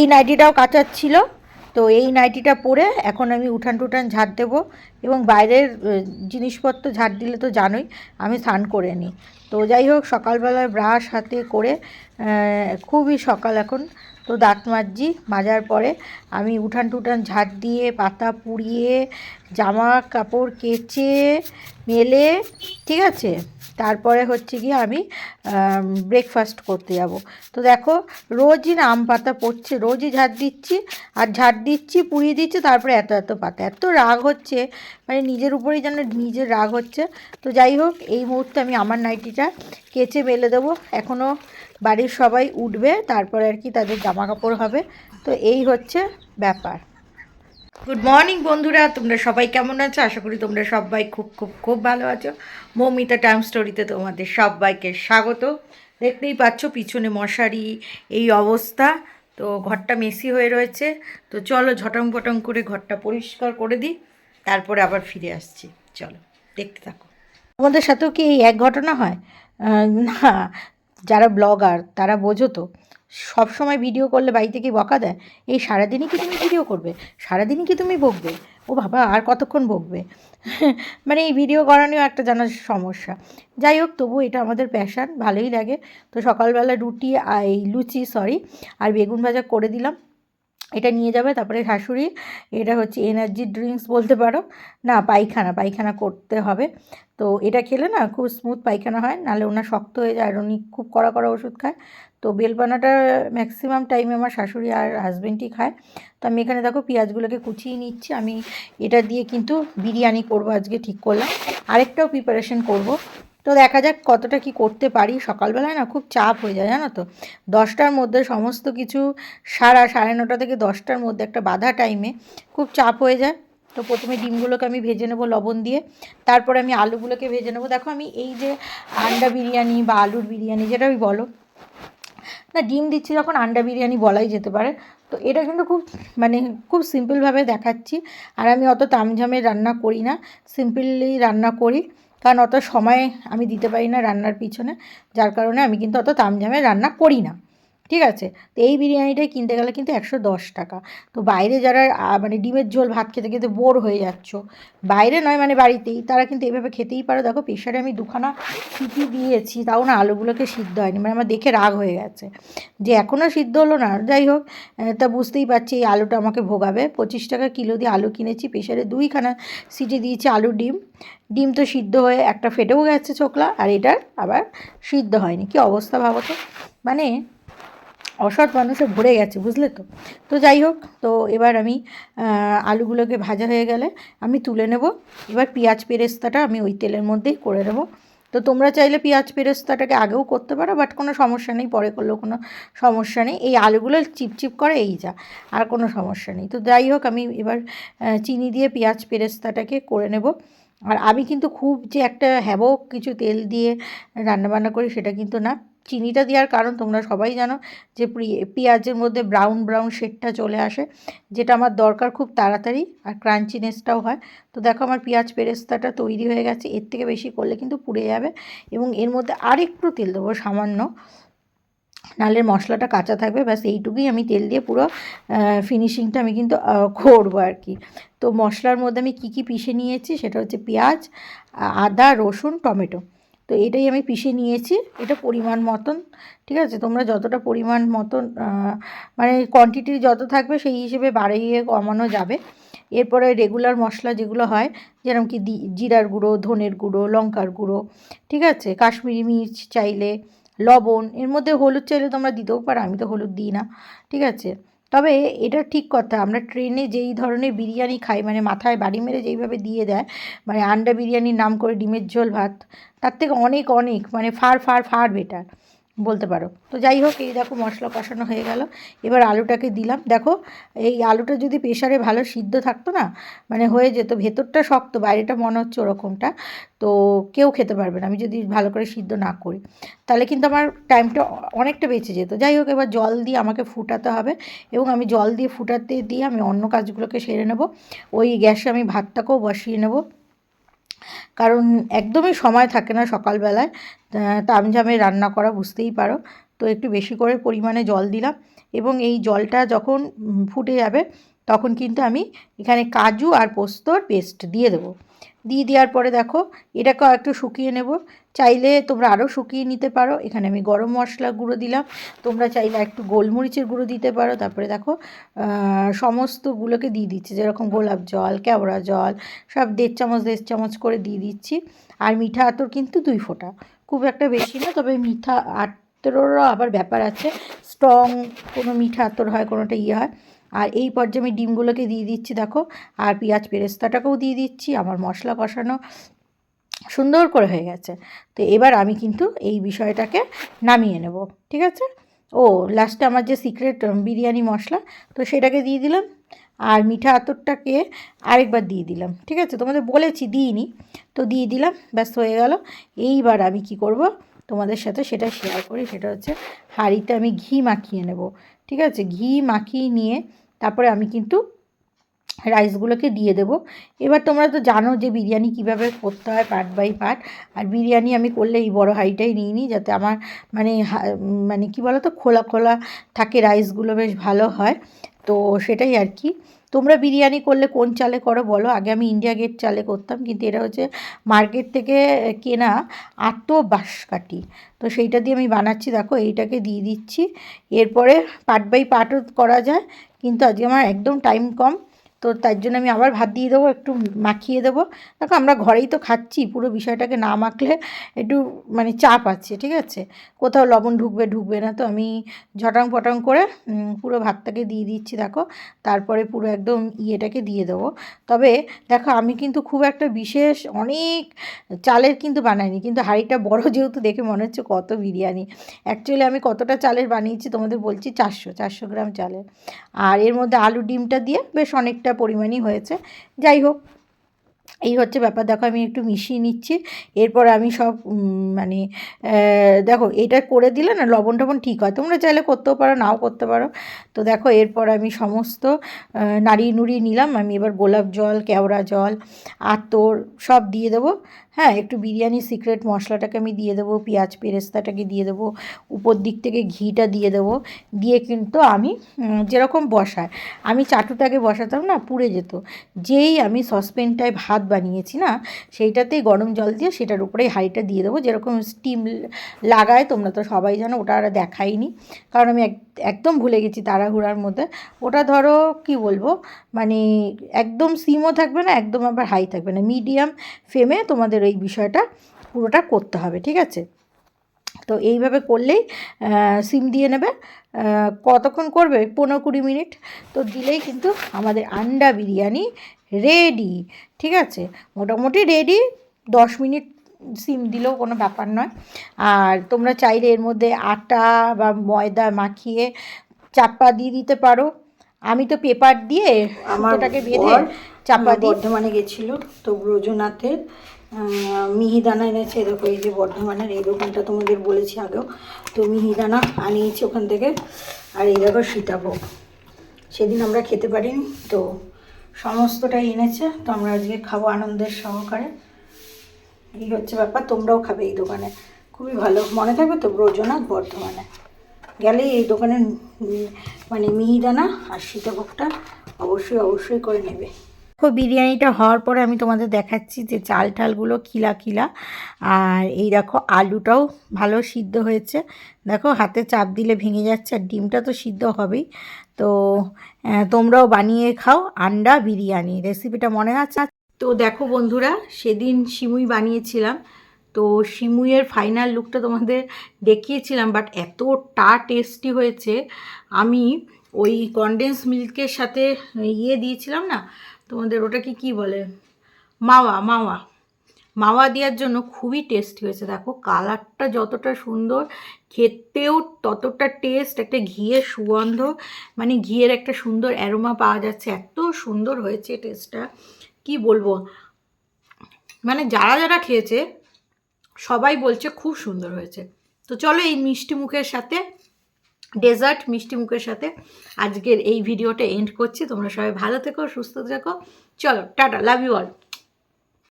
এই নাইটিটাও কাচার ছিল তো এই নাইটিটা পরে এখন আমি উঠান টুঠান ঝাড় দেবো এবং বাইরের জিনিসপত্র ঝাড় দিলে তো জানোই, আমি স্নান করে নিই। তো যাই হোক সকালবেলায় ব্রাশ হাতে করে খুবই সকাল এখন। তো দাঁত মাজছি, মাজার পরে আমি উঠান টুঠান ঝাড় দিয়ে, পাতা পুড়িয়ে জামা কাপড় কেচে, মেলে, ঠিক আছে? তারপরে হচ্ছে গিয়ে আমি ব্রেকফাস্ট করতে যাব। তো দেখো, রোজই না আম পাতা পড়ছে, রোজই ঝাড় দিচ্ছি, আর ঝাড় দিচ্ছি, পুড়িয়ে দিচ্ছি, তারপরে এত এত পাতা। এত রাগ হচ্ছে মানে নিজের উপরেই যেন নিজের রাগ হচ্ছে। তো যাই হোক, এই মুহূর্তে আমি আমার নাইটিটা কেচে মেলে দেবো। এখনও বাড়ির সবাই উঠবে, তারপরে আর কি তাদের জামা কাপড় হবে। তো এই হচ্ছে ব্যাপার। গুড মর্নিং বন্ধুরা, তোমরা সবাই কেমন আছো? আশা করি তোমরা সবাই খুব খুব খুব ভালো আছো। মৌমিতা টাইম স্টোরিতে তোমাদের সবাইকে স্বাগত। দেখতেই পাচ্ছ পিছনে মশারি, এই অবস্থা। তো ঘরটা মেসি হয়ে রয়েছে। তো চলো ঝটং ফটং করে ঘরটা পরিষ্কার করে দিই। তারপরে আবার ফিরে আসছি। চলো, দেখতে থাকো। তোমাদের সাথেও কি এই এক ঘটনা হয়? না, যারা ব্লগার, তারা বোঝো তো সব সময় ভিডিও করলে বাড়িতে কি বকা দেয়? এই সারাদিনই কি তুমি ভিডিও করবে? সারাদিনই কি তুমি বকবে? ও বাবা, আর কতক্ষণ বকবে? মানে এই ভিডিও করানোও একটা জানার সমস্যা। যাই হোক তবু এটা আমাদের প্যাশান ভালোই লাগে। তো সকালবেলা রুটি আর এই লুচি সরি আর বেগুন ভাজা করে দিলাম। এটা নিয়ে যাবে, তারপরে শাশুড়ি, এটা হচ্ছে এনার্জি ড্রিঙ্কস বলতে পারো। না, পায়খানা পায়খানা করতে হবে। তো এটা খেলে না খুব স্মুথ পায়খানা হয়, নাহলে ওনার শক্ত হয়ে যায় আর উনি খুব কড়া কড়া ওষুধ খায়। তো বেলপানাটা ম্যাক্সিমাম টাইমে আমার শাশুড়ি আর হাজব্যান্ডই খায়। তো আমি এখানে দেখো পেঁয়াজগুলোকে কুচিয়ে নিচ্ছি। আমি এটা দিয়ে কিন্তু বিরিয়ানি করব আজকে ঠিক করলাম। আরেকটাও প্রিপারেশন করব। তো দেখা যাক কতটা কি করতে পারি। সকালবেলায় না খুব চাপ হয়ে যায়, জানো তো? দশটার মধ্যে সমস্ত কিছু সারা, সাড়ে নটা থেকে দশটার মধ্যে একটা বাধা টাইমে খুব চাপ হয়ে যায়। তো প্রথমে ডিমগুলোকে আমি ভেজে নেব লবণ দিয়ে। তারপরে আমি আলুগুলোকে ভেজে নেব। দেখো আমি এই যে আন্ডা বিরিয়ানি বা আলুর বিরিয়ানি যেটা যেটাই বলো, না ডিম দিচ্ছি যখন আন্ডা বিরিয়ানি বলাই যেতে পারে। তো এটা কিন্তু খুব মানে খুব সিম্পলভাবে দেখাচ্ছি। আর আমি অত তামঝামে রান্না করি না। সিম্পলি রান্না করি। কারণ অত সময় আমি দিতে পারি না রান্নার পিছনে, যার কারণে আমি কিন্তু অত তামঝামে রান্না করি না। ঠিক আছে? তো এই বিরিয়ানিটাই কিনতে গেলে কিন্তু একশো দশ টাকা। তো বাইরে যারা মানে ডিমের ঝোল, ভাত খেতে খেতে বোর হয়ে যাচ্ছ, বাইরে নয় মানে বাড়িতেই, তারা কিন্তু এভাবে খেতেই পারো। দেখো প্রেশারে আমি দুখানা সিটি দিয়েছি, তাও না আলুগুলোকে সিদ্ধ হয়নি মানে আমার দেখে রাগ হয়ে গেছে। যে এখনও সিদ্ধ হলো না, যাই হোক তা বুঝতেই পারছি এই আলুটা আমাকে ভোগাবে। পঁচিশ টাকা কিলো দিয়ে আলু কিনেছি, প্রেশারে দুইখানা সিটি দিয়েছি আলু ডিম। ডিম তো সিদ্ধ হয়ে একটা ফেটেও গেছে চোকলা আর এটার আবার সিদ্ধ হয়নি। কি অবস্থা ভাবো তো? মানে অসৎ মানুষে ভরে গেছে, বুঝলে তো? তো যাই হোক, তো এবার আমি আলুগুলোকে ভাজা হয়ে গেলে আমি তুলে নেব। এবার পেঁয়াজ পেরেস্তাটা আমি ওই তেলের মধ্যেই করে নেব। তো তোমরা চাইলে পেঁয়াজ পেরেস্তাটাকে আগেও করতে পারো, বাট কোনো সমস্যা নেই, পরে করলেও কোনো সমস্যা নেই। এই আলুগুলো চিপচিপ করে এই যা, আর কোনো সমস্যা নেই। তো যাই হোক, আমি এবার চিনি দিয়ে পেঁয়াজ পেরেস্তাটাকে করে নেব। আর আমি কিন্তু খুব যে একটা হ্যাবক কিছু তেল দিয়ে রান্নাবান্না করি সেটা কিন্তু না। চিনিটা দেওয়ার কারণ তোমরা সবাই জানো যে পেঁয়াজের মধ্যে ব্রাউন ব্রাউন শেডটা চলে আসে, যেটা আমার দরকার খুব তাড়াতাড়ি আর ক্রাঞ্চিনেসটাও হয়। তো দেখো আমার পেঁয়াজ পেরেস্তাটা তৈরি হয়ে গেছে, এর থেকে বেশি করলে কিন্তু পুড়ে যাবে এবং এর মধ্যে আরেকটু তেল দেবো সামান্য। নালের মশলাটা কাঁচা থাকবে, ব্যাস এইটুকুই আমি তেল দিয়ে পুরো ফিনিশিংটা আমি কিন্তু করব আর কি। তো মশলার মধ্যে আমি কী কী পিষে নিয়েছি সেটা হচ্ছে পেঁয়াজ, আদা, রসুন, টমেটো। তো এটাই আমি পিষে নিয়েছি, এটা পরিমাণ মতন, ঠিক আছে? তোমরা যতটা পরিমাণ মতন মানে কোয়ান্টিটি যত থাকবে সেই হিসেবে বাড়িয়ে কমানো যাবে। এরপরে রেগুলার মশলা যেগুলো হয়, যেরকম কি জিরার গুঁড়ো, ধনের গুঁড়ো, লঙ্কার গুঁড়ো, ঠিক আছে? কাশ্মীরি মির্চ চাইলে লবণ, এর মধ্যে হলুদ চাইলে তোমরা দিতেও পারো, আমি তো হলুদ দিই না, ঠিক আছে? তবে এটা ঠিক কথা, আমরা ট্রেনে যেই ধরনের বিরিয়ানি খাই মানে মাথায় বাড়ি মেরে যেইভাবে দিয়ে দেয় মানে আন্ডা বিরিয়ানির নাম করে ডিমের ঝোল ভাত, তার থেকে অনেক অনেক মানে ফার ফার ফার বেটার বলতে পারো। তো যাই হোক, এই দেখো মশলা কষানো হয়ে গেল। এবার আলুটাকে দিলাম। দেখো, এই আলুটা যদি প্রেশারে ভালো সিদ্ধ থাকতো না মানে হয়ে যেত, ভেতরটা শক্ত, বাইরেটা মনে হচ্ছে ওরকমটা, তো কেউ খেতে পারবে না। আমি যদি ভালো করে সিদ্ধ না করি, তাহলে কিন্তু আমার টাইমটা অনেকটা বেঁচে যেত। যাই হোক, এবার জল দিয়ে আমাকে ফুটাতে হবে এবং আমি জল দিয়ে ফুটাতে দিয়ে আমি অন্য কাজগুলোকে সেরে নেব। ওই গ্যাসে আমি ভাতটাকেও বসিয়ে নেব। কারণ একদমই সময় থাকে না সকালবেলায়। তামঝামে রান্না করা, বুঝতেই পারো। তো একটু বেশি করে পরিমাণে জল দিলাম এবং এই জলটা যখন ফুটে যাবে তখন কিন্তু আমি এখানে কাজু আর পোস্তর পেস্ট দিয়ে দেবো। দিয়ে দেওয়ার পরে দেখো এটাকেও একটু শুকিয়ে নেব। চাইলে তোমরা আরও শুকিয়ে নিতে পারো। এখানে আমি গরম মশলা গুঁড়ো দিলাম। তোমরা চাইলে একটু গোলমরিচের গুঁড়ো দিতে পারো। তারপরে দেখো সমস্তগুলোকে দিয়ে দিচ্ছি। যেরকম গোলাপ জল, কেওড়া জল, সব দেড় চামচ দেড় চামচ করে দিয়ে দিচ্ছি। আর মিঠা আতর কিন্তু দুই ফোঁটা। খুব একটা বেশি না, তবে মিঠা আতরেরও আবার ব্যাপার আছে। স্ট্রং কোনো মিঠা আতর হয়, কোনোটা ইয়ে হয়। আর এই পর্যায়ে আমি ডিমগুলোকে দিয়ে দিচ্ছি, দেখো। আর পেঁয়াজ পেরেস্তাটাকেও দিয়ে দিচ্ছি, আমার মশলা কষানো সুন্দর করে হয়ে গেছে। তো এবার আমি কিন্তু এই বিষয়টাকে নামিয়ে নেব, ঠিক আছে? ও লাস্টে আমার যে সিক্রেট বিরিয়ানি মশলা, তো সেটাকে দিয়ে দিলাম। আর মিঠা আতরটাকে আরেকবার দিয়ে দিলাম, ঠিক আছে? তোমাদের বলেছি, দিইনি। তো দিয়ে দিলাম ব্যস্ত হয়ে গেল। এইবার আমি কি করব? তোমাদের সাথে সেটা শেয়ার করি, সেটা হচ্ছে হাঁড়িতে আমি ঘি মাখিয়ে নেব, ঠিক আছে? ঘি মাখিয়ে নিয়ে তারপরে আমি কিন্তু রাইসগুলোকে দিয়ে দেবো। এবার তোমরা তো জানো যে বিরিয়ানি কীভাবে করতে হয় পার্ট বাই পার্ট আর বিরিয়ানি আমি করলে এই বড় হাঁড়িটাই নিই নিই যাতে আমার মানে মানে কি বলো তো খোলা খোলা থাকে রাইসগুলো বেশ ভালো হয়। তো সেটাই আর কি। তোমরা বিরিয়ানি করলে কোন চালে করো বলো? আগে আমি ইন্ডিয়া গেট চালে করতাম, কিন্তু এটা হচ্ছে মার্কেট থেকে কেনা আতো বাঁশকাঠি। তো সেইটা দিয়ে আমি বানাচ্ছি, দেখো এইটাকে দিয়ে দিচ্ছি। এরপরে পার্ট বাই পার্টও করা যায়, কিন্তু আজকে আমার একদম টাইম কম। তো তার জন্য আমি আবার ভাত দিয়ে দেবো, একটু মাখিয়ে দেবো। দেখো আমরা ঘরেই তো খাচ্ছি, পুরো বিষয়টাকে না মাখলে একটু মানে চাপ আছে, ঠিক আছে? কোথাও লবণ ঢুকবে ঢুকবে না। তো আমি ঝটাং পটাং করে পুরো ভাতটাকে দিয়ে দিচ্ছি, দেখো। তারপরে পুরো একদম ইয়েটাকে দিয়ে দেবো। তবে দেখো আমি কিন্তু খুব একটা বিশেষ অনেক চালের কিন্তু বানাইনি, কিন্তু হাঁড়িটা বড় যেহেতু দেখে মনে হচ্ছে কত বিরিয়ানি। অ্যাকচুয়ালি আমি কতটা চালের বানিয়েছি তোমাদের বলছি চারশো চারশো গ্রাম চালের। আর এর মধ্যে আলু ডিমটা দিয়ে বেশ অনেকটা পরিমাণই হয়েছে। যাই হোক, এই হচ্ছে ব্যাপার। দেখো, আমি একটু মিশিয়ে নিচ্ছি। এরপর আমি সব মানে দেখো, এটা করে দিলে না লবণ টবণ ঠিক হয়। তোমরা চাইলে করতেও পারো, নাও করতে পারো। তো দেখো, এরপর আমি সমস্ত নাড়ি নুড়ি নিলাম। আমি এবার গোলাপ জল, কেওড়া জল, আতর সব দিয়ে দেবো। হ্যাঁ একটু বিরিয়ানি সিক্রেট মশলাটাকে আমি দিয়ে দেবো, পেঁয়াজ পেরেস্তাটাকে দিয়ে দেবো, উপর দিক থেকে ঘিটা দিয়ে দেবো, দিয়ে কিন্তু আমি যেরকম বসায় আমি চাটুটাকে বসাতাম না, পুড়ে যেত। যেই আমি সসপ্যানটায় ভাত বানিয়েছি না সেইটাতেই গরম জল দিয়ে সেটার উপরেই হাঁড়িটা দিয়ে দেবো। যেরকম স্টিম লাগায়, তোমরা তো সবাই জানো, ওটা আর দেখাইনি। কারণ আমি এক, একদম ভুলে গেছি তাড়াহুড়ার মধ্যে। ওটা ধরো, কি বলব মানে একদম সিমও থাকবে না, একদম আবার হাই থাকবে না। মিডিয়াম ফ্লেমে তোমাদের এই বিষয়টা পুরোটা করতে হবে ঠিক আছে? তো এইভাবে করলেই সিম দিয়ে নেবে কতক্ষণ করবে? পনেরো কুড়ি মিনিট। তো দিলেই কিন্তু আমাদের আন্ডা বিরিয়ানি রেডি ঠিক আছে? মোটামুটি রেডি দশ মিনিট সিম দিলেও কোনো ব্যাপার নয়। আর তোমরা চাইলে এর মধ্যে আটা বা ময়দা মাখিয়ে চাপা দিয়ে দিতে পারো। আমি তো পেপার দিয়ে ওটাকে বেঁধে চাপা বর্ধমানে গেছিল তো ব্রজনাথের মিহিদানা এনেছে। দেখো এই যে বর্ধমানের এই দোকানটা তোমাদের বলেছি আগেও। তো মিহিদানা আনিয়েছি ওখান থেকে। আর এই দেখো সীতাভোগ। সেদিন আমরা খেতে পারিনি তো সমস্তটাই এনেছে। তো আমরা আজকে খাব আনন্দের সহকারে। এই হচ্ছে ব্যাপার তোমরাও খাবে এই দোকানে। খুবই ভালো। মনে থাকবে তো ব্রজনাথ বর্ধমানে। গেলেই এই দোকানের মানে মিহিদানা আর সীতাভোগটা অবশ্যই অবশ্যই করে নেবে। বিরিয়ানিটা হওয়ার পরে আমি তোমাদের দেখাচ্ছি যে চাল টালগুলো খিলা খিলা। আর এই দেখো আলুটাও ভালো সিদ্ধ হয়েছে। দেখো হাতে চাপ দিলে ভেঙে যাচ্ছে আর ডিমটা তো সিদ্ধ হবেই। তো তোমরাও বানিয়ে খাও আন্ডা বিরিয়ানি। রেসিপিটা মনে আছে? তো দেখো বন্ধুরা, সেদিন সিমুই বানিয়েছিলাম। তো সিমুইয়ের ফাইনাল লুকটা তোমাদের দেখিয়েছিলাম, বাট এতটা টেস্টি হয়েছে। আমি ওই কনডেন্স মিল্কের সাথে ইয়ে দিয়েছিলাম না তোমাদের ওটাকে কি বলে? মাওয়া মাওয়া। মাওয়া দেওয়ার জন্য খুবই টেস্টি হয়েছে। দেখো কালারটা যতটা সুন্দর, খেতেও ততটা টেস্ট একটা ঘিয়ের সুগন্ধ মানে ঘিয়ের একটা সুন্দর অ্যারোমা পাওয়া যাচ্ছে। এত সুন্দর হয়েছে টেস্টটা কি বলব? মানে যারা যারা খেয়েছে, সবাই বলছে খুব সুন্দর হয়েছে। তো চলো এই মিষ্টি মুখের সাথে ডেজার্ট মিষ্টি মুখের সাথে আজকের এই ভিডিওটা এন্ড করছি। তোমরা সবাই ভালো থেকো, সুস্থ থেকো। চলো, টাটা লাভ ইউ অল